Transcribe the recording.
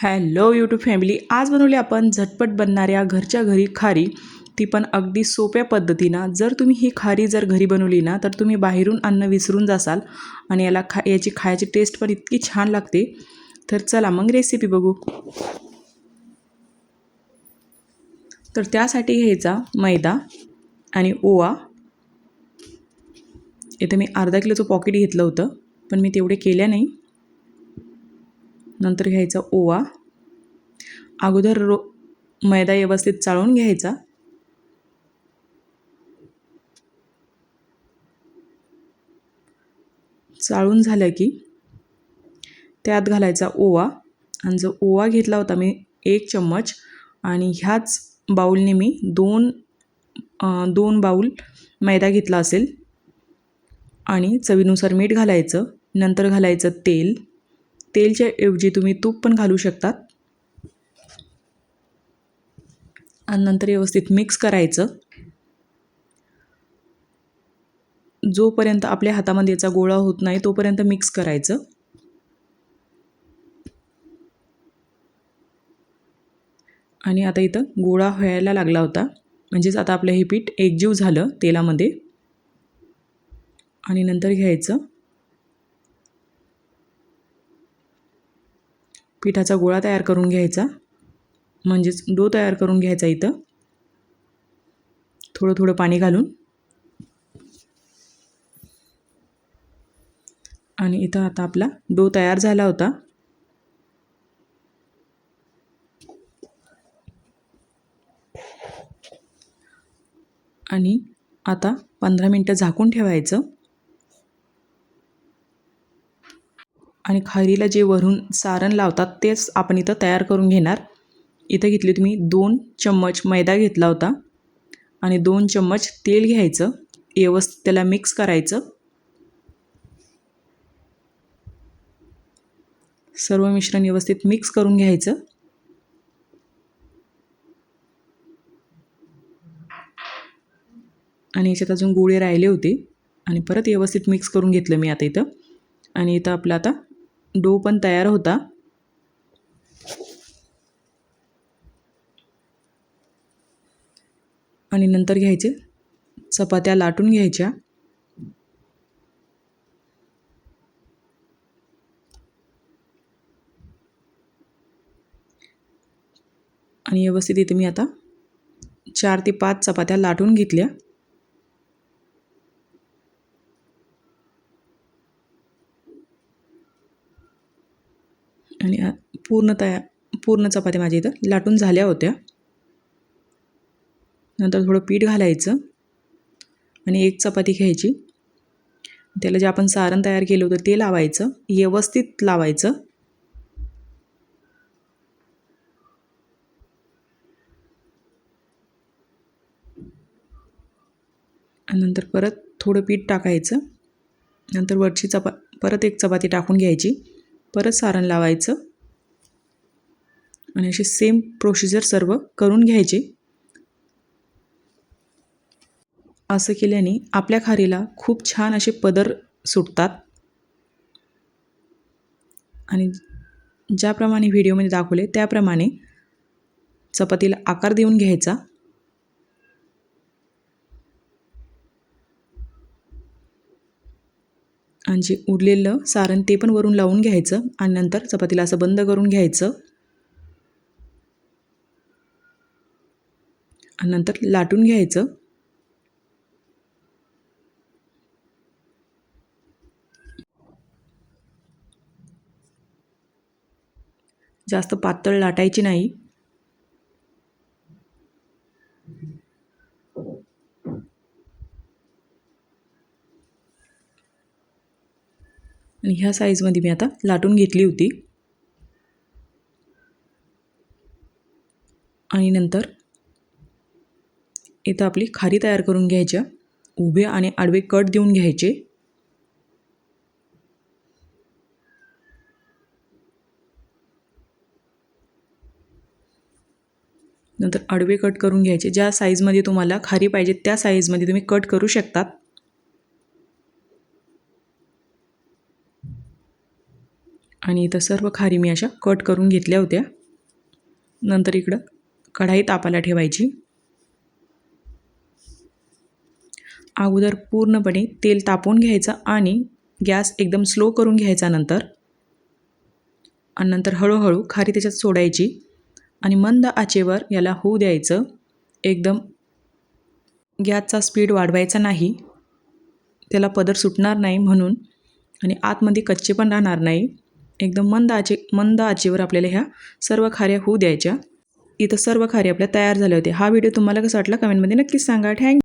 Hello YouTube family आज बनवली आपण झटपट बनणाऱ्या घरच्या घरी खारी. ती पण अगदी सोप्या पद्धतीनं. जर तुम्ही ही खारी जर घरी बनवली ना तर तुम्ही बाहेरून अन्न विसरून जासाल आणि याला खा याची खायची टेस्ट पण इतकी छान लागते. तर चला मग रेसिपी बघू. तर त्यासाठी घ्यायचा मैदा आणि ओवा. इथं मी अर्धा किलोचं पॉकेट घेतलं होतं पण मी तेवढे केल्या नाही. नंतर घ्यायचा ओवा. अगोदर रो मैदा व्यवस्थित चाळून घ्यायचा. चाळून झालं की त्यात घालायचा ओवा. आणि जो ओवा घेतला होता मी एक चम्मच. आणि ह्याच बाऊलने मी दोन दोन बाऊल मैदा घेतला असेल. आणि चवीनुसार मीठ घालायचं. नंतर घालायचं तेल. तेलच्या ऐवजी तुम्ही तूप पण घालू शकतात. आणि नंतर व्यवस्थित मिक्स करायचं. जोपर्यंत आपल्या हातामध्ये याचा गोळा होत नाही तोपर्यंत मिक्स करायचं. आणि आता इथं गोळा व्हायला लागला होता. म्हणजेच आता आपलं हे पीठ एकजीव झालं तेलामध्ये. आणि नंतर घ्यायचं. पिठाचा गोळा तयार करून घ्यायचा. म्हणजेच डो तयार करून घ्यायचा इथं. थोडं थोडं पाणी घालून. आणि इथं आता आपला डो तयार झाला होता. आणि आता पंधरा मिनटं झाकून ठेवायचं. आणि खारीला जे वरून सारण लावतात तेच आपण इथं तयार करून घेणार. इथं घेतली तुम्ही दोन चम्मच मैदा घेतला होता. आणि दोन चम्मच तेल घ्यायचं. व्यवस्थित त्याला मिक्स करायचं. सर्व मिश्रण व्यवस्थित मिक्स करून घ्यायचं. आणि याच्यात अजून गोळे राहिले होते. आणि परत व्यवस्थित मिक्स करून घेतलं मी आता इथं. आणि इथं आपलं आता डो पण तयार होता. आणि नंतर घ्यायचे चपात्या लाटून घ्यायच्या. आणि व्यवस्थित इथे मी आता चार ते पाच चपात्या लाटून घेतल्या. आणि पूर्ण तया पूर्ण चपात्या माझ्या इथं लाटून झाल्या होत्या. नंतर थोडं पीठ घालायचं आणि एक चपाती घ्यायची. त्याला जे आपण सारण तयार केलं होतं ते लावायचं व्यवस्थित लावायचं. आणि नंतर परत थोडं पीठ टाकायचं. नंतर वरची चपा परत एक चपाती टाकून घ्यायची. परत सारण लावायचं. आणि अशी सेम प्रोसिजर सर्व करून घ्यायचे. असं केल्याने आपल्या खारीला खूप छान असे पदर सुटतात. आणि ज्याप्रमाणे व्हिडिओमध्ये दाखवले त्याप्रमाणे चपातीला आकार देऊन घ्यायचा. आणि जे उरलेलं सारण ते पण वरून लावून घ्यायचं आणि नंतर चपातीला असं बंद करून घ्यायचं. आणि नंतर लाटून घ्यायचं. जास्त पातळ लाटायची नाही. आणि ह्या साईजमध्ये मी आता लाटून घेतली होती. आणि नंतर इथं आपली खारी तयार करून घ्यायच्या. उभे आणि आडवे कट देऊन घ्यायचे. नंतर आडवे कट करून घ्यायचे. ज्या साईजमध्ये तुम्हाला खारी पाहिजे त्या साईजमध्ये तुम्ही कट करू शकतात. आणि इथं सर्व खारी मी अशा कट करून घेतल्या होत्या. नंतर इकडं कढाई तापायला ठेवायची. अगोदर पूर्णपणे तेल तापवून घ्यायचं आणि गॅस एकदम स्लो करून घ्यायचा नंतर. आणि नंतर हळूहळू खारी त्याच्यात सोडायची. आणि मंद आचेवर याला होऊ द्यायचं. एकदम गॅसचा स्पीड वाढवायचा नाही. त्याला पदर सुटणार नाही म्हणून. आणि आतमध्ये कच्चे पण राहणार नाही. एकदम मंद आचे मंद आचेवर आपल्याला ह्या सर्व खाऱ्या होऊ द्यायच्या. इथं सर्व खारे आपल्या तयार झाले होते हा व्हिडिओ तुम्हाला कसा वाटला कमेंटमध्ये नक्कीच सांगा. थँक